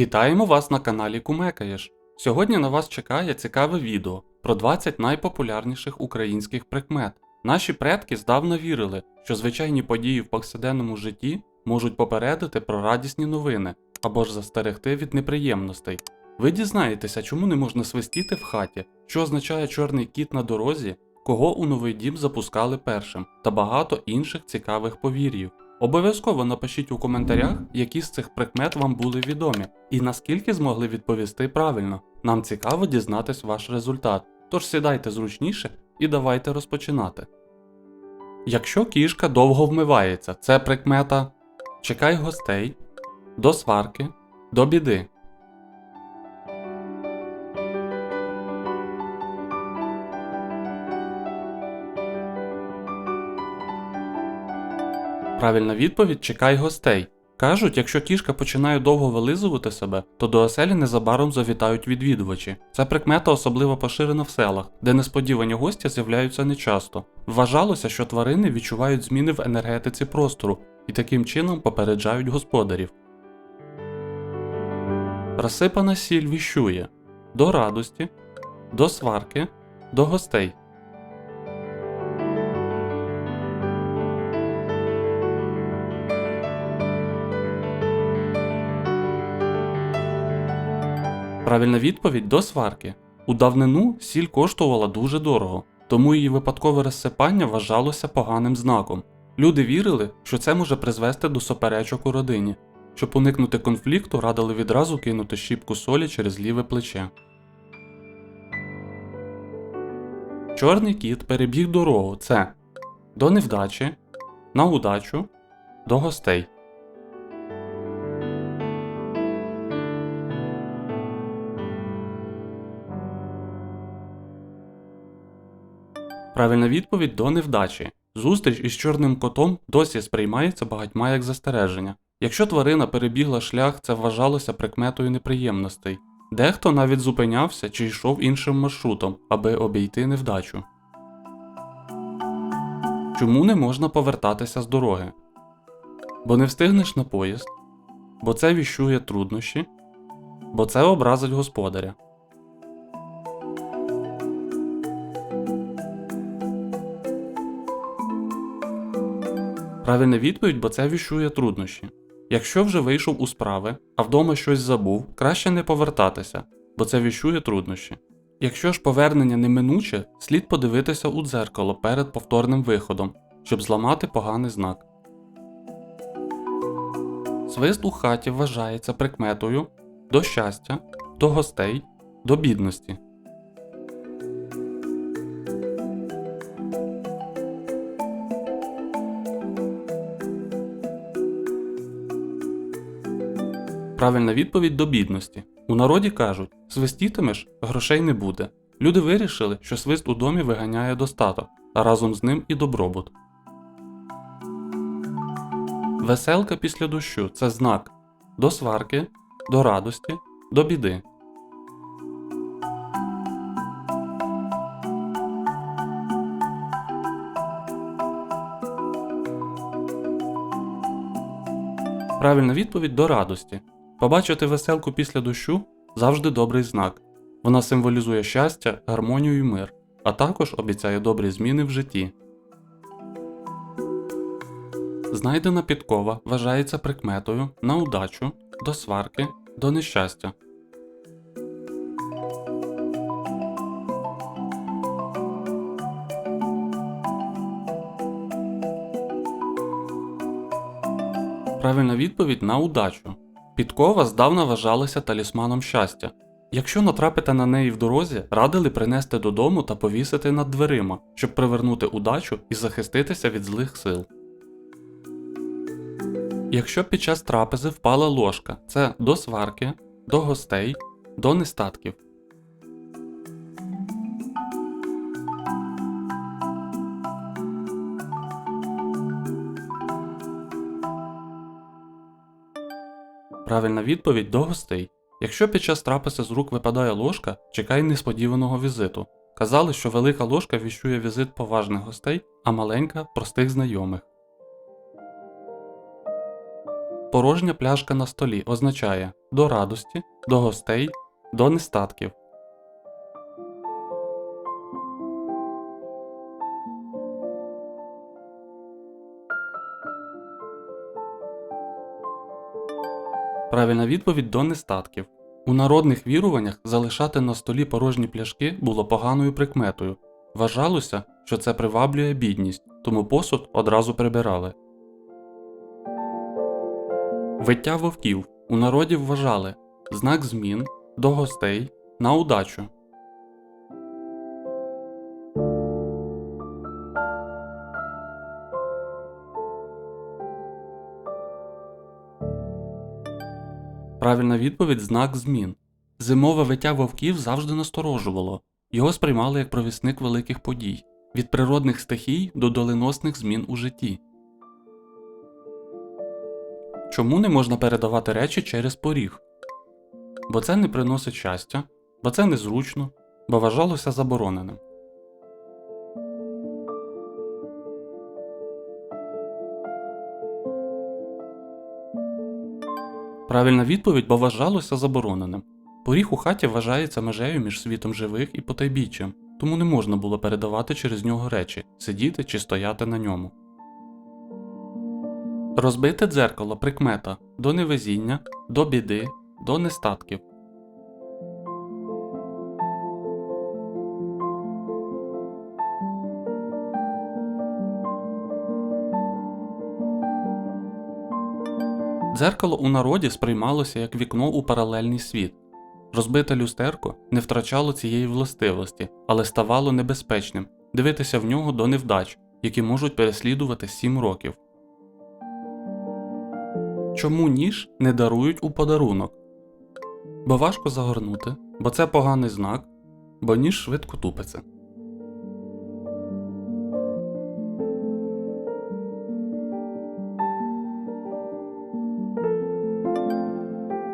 Вітаємо вас на каналі Кумекаєш. Сьогодні на вас чекає цікаве відео про 20 найпопулярніших українських прикмет. Наші предки здавна вірили, що звичайні події в повсякденному житті можуть попередити про радісні новини або ж застерегти від неприємностей. Ви дізнаєтеся, чому не можна свистіти в хаті, що означає чорний кіт на дорозі, кого у новий дім запускали першим, та багато інших цікавих повір'їв. Обов'язково напишіть у коментарях, які з цих прикмет вам були відомі, і наскільки змогли відповісти правильно. Нам цікаво дізнатись ваш результат. Тож сідайте зручніше і давайте розпочинати. Якщо кішка довго вмивається, це прикмета чекай гостей, до сварки, до біди. Правильна відповідь чекай гостей. Кажуть, якщо кішка починає довго вилизувати себе, то до оселі незабаром завітають відвідувачі. Ця прикмета особливо поширена в селах, де несподівані гості з'являються нечасто. Вважалося, що тварини відчувають зміни в енергетиці простору і таким чином попереджають господарів. Розсипана сіль віщує до радості, до сварки, до гостей. Правильна відповідь до сварки. У давнину сіль коштувала дуже дорого, тому її випадкове розсипання вважалося поганим знаком. Люди вірили, що це може призвести до суперечок у родині. Щоб уникнути конфлікту, радили відразу кинути щіпку солі через ліве плече. Чорний кіт перебіг дорогу це до невдачі, на удачу, до гостей. Правильна відповідь до невдачі. Зустріч із чорним котом досі сприймається багатьма як застереження. Якщо тварина перебігла шлях, це вважалося прикметою неприємностей. Дехто навіть зупинявся чи йшов іншим маршрутом, аби обійти невдачу. Чому не можна повертатися з дороги? Бо не встигнеш на поїзд, бо це віщує труднощі, бо це образить господаря. Правильна відповідь, бо це віщує труднощі. Якщо вже вийшов у справи, а вдома щось забув, краще не повертатися, бо це віщує труднощі. Якщо ж повернення неминуче, слід подивитися у дзеркало перед повторним виходом, щоб зламати поганий знак. Свист у хаті вважається прикметою до щастя, до гостей, до бідності. Правильна відповідь до бідності. У народі кажуть, свистітимеш, грошей не буде. Люди вирішили, що свист у домі виганяє достаток, а разом з ним і добробут. Веселка після дощу це знак до сварки, до радості, до біди. Правильна відповідь до радості. Побачити веселку після дощу завжди добрий знак. Вона символізує щастя, гармонію і мир, а також обіцяє добрі зміни в житті. Знайдена підкова вважається прикметою на удачу, до сварки, до нещастя. Правильна відповідь на удачу. Підкова здавна вважалася талісманом щастя. Якщо натрапите на неї в дорозі, радили принести додому та повісити над дверима, щоб привернути удачу і захиститися від злих сил. Якщо під час трапези впала ложка, це до сварки, до гостей, до нестатків. Правильна відповідь до гостей. Якщо під час трапези з рук випадає ложка, чекай несподіваного візиту. Казали, що велика ложка віщує візит поважних гостей, а маленька простих знайомих. Порожня пляшка на столі означає до радості, до гостей, до нестатків. Правильна відповідь до нестатків. У народних віруваннях залишати на столі порожні пляшки було поганою прикметою. Вважалося, що це приваблює бідність, тому посуд одразу прибирали. Виття вовків у народі вважали знак змін до гостей на удачу. Правильна відповідь знак змін. Зимове виття вовків завжди насторожувало, його сприймали як провісник великих подій від природних стихій до доленосних змін у житті. Чому не можна передавати речі через поріг? Бо це не приносить щастя, бо це незручно, бо вважалося забороненим. Правильна відповідь, бо вважалося забороненим. Поріг у хаті вважається межею між світом живих і потайбіччям, тому не можна було передавати через нього речі, сидіти чи стояти на ньому. Розбите дзеркало прикмета до невезіння, до біди, до нестатків. Дзеркало у народі сприймалося як вікно у паралельний світ. Розбите люстерко не втрачало цієї властивості, але ставало небезпечним дивитися в нього до невдач, які можуть переслідувати 7 років. Чому ніж не дарують у подарунок? Бо важко загорнути, бо це поганий знак, бо ніж швидко тупиться.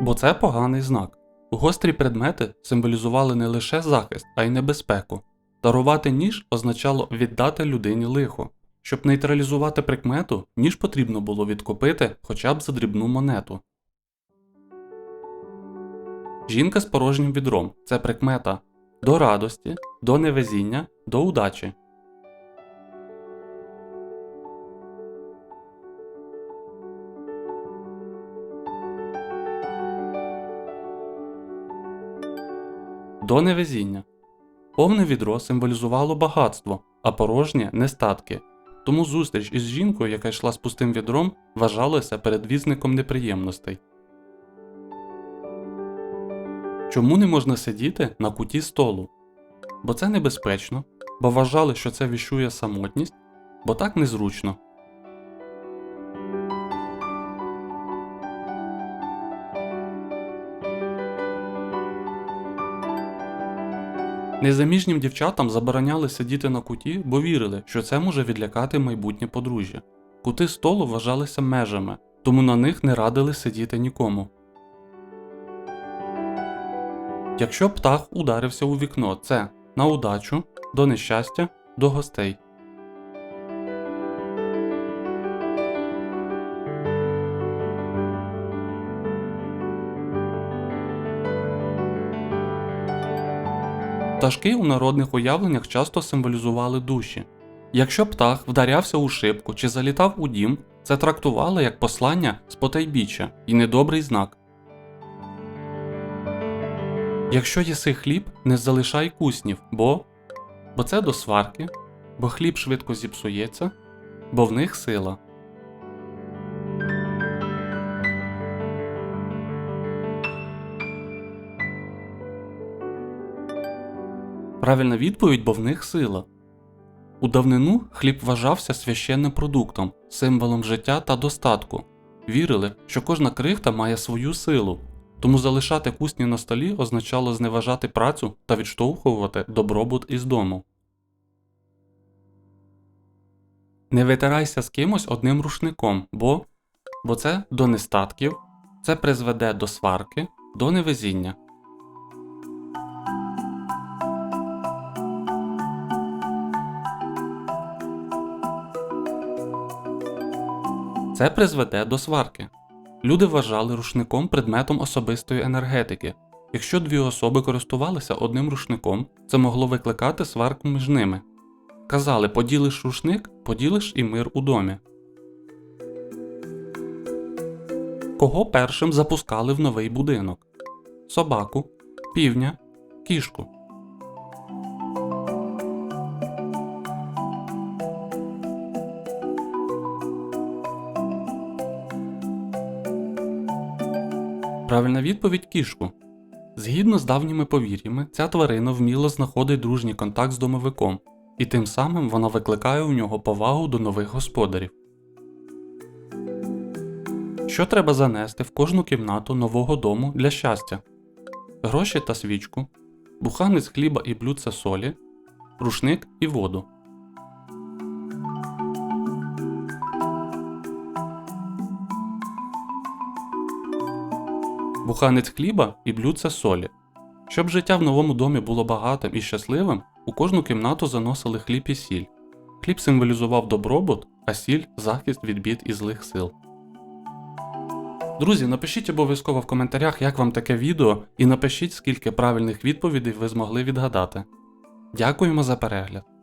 Бо це поганий знак. Гострі предмети символізували не лише захист, а й небезпеку. Дарувати ніж означало віддати людині лихо. Щоб нейтралізувати прикмету, ніж потрібно було відкупити хоча б за дрібну монету. Жінка з порожнім відром це прикмета до радості, до невезіння, до удачі. До невезіння. Повне відро символізувало багатство, а порожнє нестатки. Тому зустріч із жінкою, яка йшла з пустим відром, вважалася передвізником неприємностей. Чому не можна сидіти на куті столу? Бо це небезпечно, бо вважали, що це віщує самотність, бо так незручно. Незаміжнім дівчатам забороняли сидіти на куті, бо вірили, що це може відлякати майбутнє подружжя. Кути столу вважалися межами, тому на них не радили сидіти нікому. Якщо птах ударився у вікно, це на удачу, до нещастя, до гостей. Пташки у народних уявленнях часто символізували душі. Якщо птах вдарявся у шибку чи залітав у дім, це трактувало як послання з потайбіччя і недобрий знак. Якщо їси хліб, не залишай куснів, бо бо це до сварки, бо хліб швидко зіпсується, бо в них сила. Правильна відповідь, бо в них сила. У давнину хліб вважався священним продуктом, символом життя та достатку. Вірили, що кожна крихта має свою силу, тому залишати кусні на столі означало зневажати працю та відштовхувати добробут із дому. Не витирайся з кимось одним рушником, бо бо це до нестатків, це призведе до сварки, до невезіння. Це призведе до сварки. Люди вважали рушником предметом особистої енергетики. Якщо дві особи користувалися одним рушником, це могло викликати сварку між ними. Казали, поділиш рушник, поділиш і мир у домі. Кого першим запускали в новий будинок? Собаку, півня, кішку. Правильна відповідь кішку. Згідно з давніми повір'ями, ця тварина вміло знаходить дружній контакт з домовиком, і тим самим вона викликає у нього повагу до нових господарів. Що треба занести в кожну кімнату нового дому для щастя? Гроші та свічку, буханець хліба і блюдце солі, рушник і воду. Буханець хліба і блюдце солі. Щоб життя в новому домі було багатим і щасливим, у кожну кімнату заносили хліб і сіль. Хліб символізував добробут, а сіль захист від бід і злих сил. Друзі, напишіть обов'язково в коментарях, як вам таке відео, і напишіть, скільки правильних відповідей ви змогли відгадати. Дякуємо за перегляд!